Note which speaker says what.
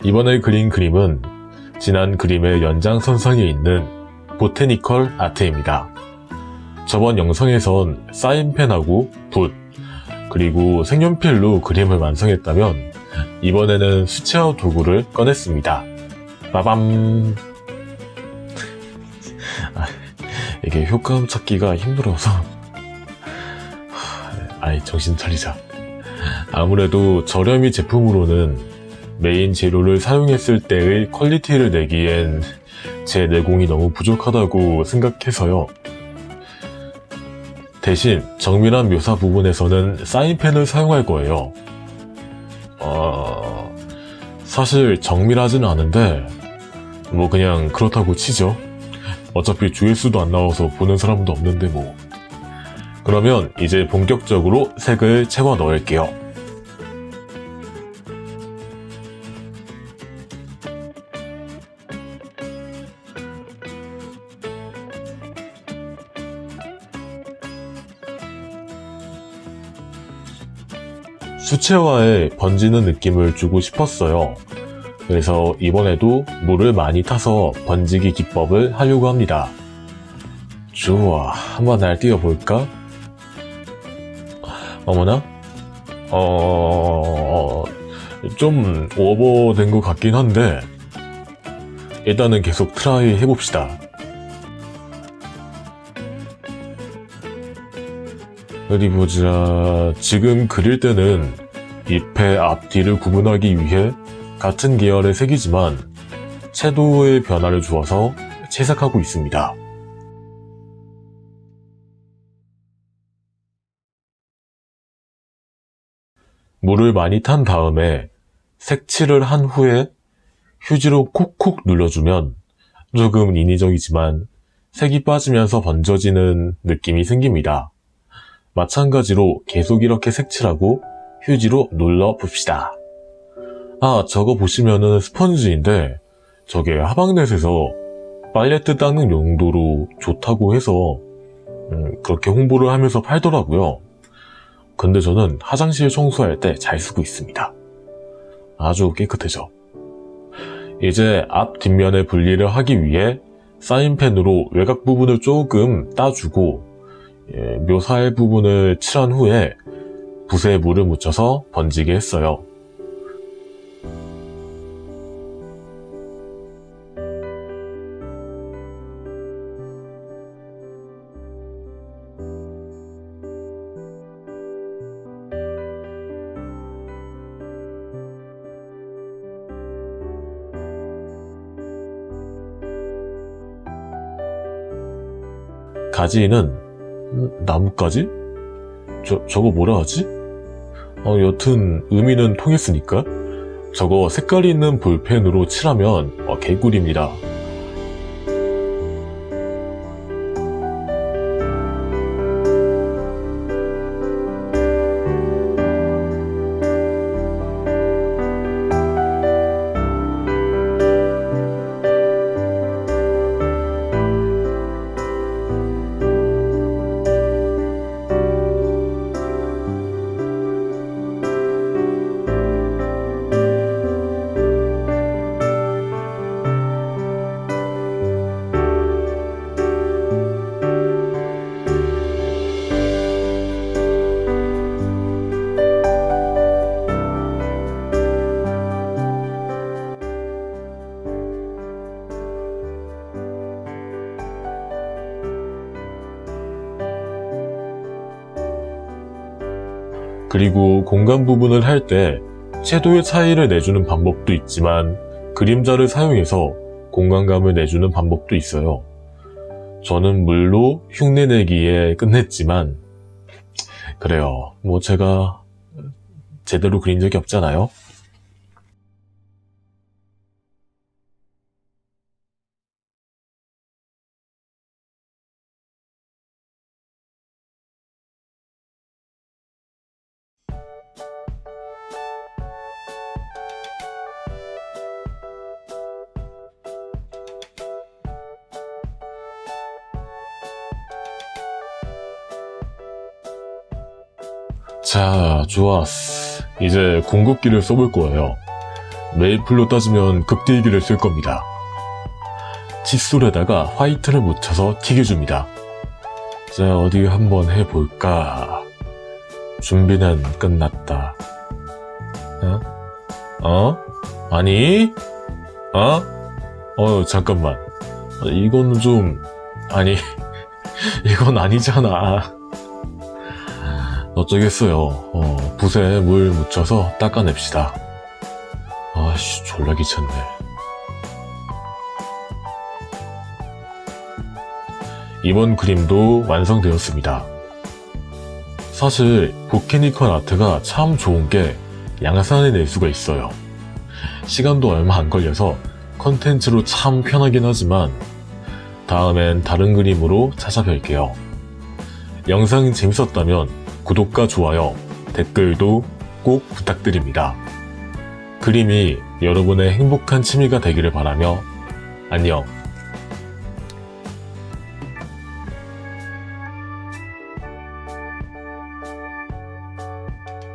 Speaker 1: 이번에 그린 그림은 지난 그림의 연장선상에 있는 보테니컬 아트입니다. 저번 영상에선 사인펜하고 붓, 그리고 색연필로 그림을 완성했다면 이번에는 수채화 도구를 꺼냈습니다. 빠밤! 아, 이게 효과음 찾기가 힘들어서 하, 아이 정신 차리자. 아무래도 저렴이 제품으로는 메인 재료를 사용했을 때의 퀄리티를 내기엔 제 내공이 너무 부족하다고 생각해서요. 대신 정밀한 묘사 부분에서는 사인펜을 사용할 거예요. 어, 사실 정밀하진 않은데 뭐 그냥 그렇다고 치죠. 어차피 조회수도 안 나와서 보는 사람도 없는데 뭐. 그러면 이제 본격적으로 색을 채워 넣을게요. 수채화에 번지는 느낌을 주고 싶었어요. 그래서 이번에도 물을 많이 타서 번지기 기법을 하려고 합니다. 좋아, 한번 날 띄워볼까? 어머나? 어, 좀 오버된 것 같긴 한데, 일단은 계속 트라이 해봅시다. 어디 보자. 지금 그릴 때는 잎의 앞뒤를 구분하기 위해 같은 계열의 색이지만 채도의 변화를 주어서 채색하고 있습니다. 물을 많이 탄 다음에 색칠을 한 후에 휴지로 콕콕 눌러주면 조금 인위적이지만 색이 빠지면서 번져지는 느낌이 생깁니다. 마찬가지로 계속 이렇게 색칠하고 휴지로 눌러 봅시다. 아, 저거 보시면은 스펀지인데 저게 하방넷에서 빨래트 닦는 용도로 좋다고 해서 음, 그렇게 홍보를 하면서 팔더라고요. 근데 저는 화장실 청소할 때 잘 쓰고 있습니다. 아주 깨끗해져. 이제 앞 뒷면의 분리를 하기 위해 사인펜으로 외곽 부분을 조금 따주고 예, 묘사할 부분을 칠한 후에 붓에 물을 묻혀서 번지게 했어요. 가지는 음, 나뭇가지? 저, 저거 뭐라 하지? 어, 여튼 의미는 통했으니까 저거 색깔 있는 볼펜으로 칠하면 어, 개꿀입니다. 그리고 공간 부분을 할 때 채도의 차이를 내주는 방법도 있지만 그림자를 사용해서 공간감을 내주는 방법도 있어요. 저는 물로 흉내내기에 끝냈지만 그래요. 뭐 제가 제대로 그린 적이 없잖아요. 자, 좋았어. 이제 궁극기를 써볼 거예요. 메이플로 따지면 급딜기를 쓸 겁니다. 칫솔에다가 화이트를 묻혀서 튀겨줍니다. 자, 어디 한번 해볼까? 준비는 끝났다. 어? 어? 아니? 어? 어, 잠깐만. 어, 이거는 좀, 아니, 이건 아니잖아. 어쩌겠어요. 어, 붓에 물 묻혀서 닦아냅시다. 아씨, 졸라 귀찮네. 이번 그림도 완성되었습니다. 사실 보케니컬 아트가 참 좋은 게 양산해 낼 수가 있어요. 시간도 얼마 안 걸려서 컨텐츠로 참 편하긴 하지만 다음엔 다른 그림으로 찾아뵐게요. 영상이 재밌었다면 구독과 좋아요, 댓글도 꼭 부탁드립니다. 그림이 여러분의 행복한 취미가 되기를 바라며 안녕.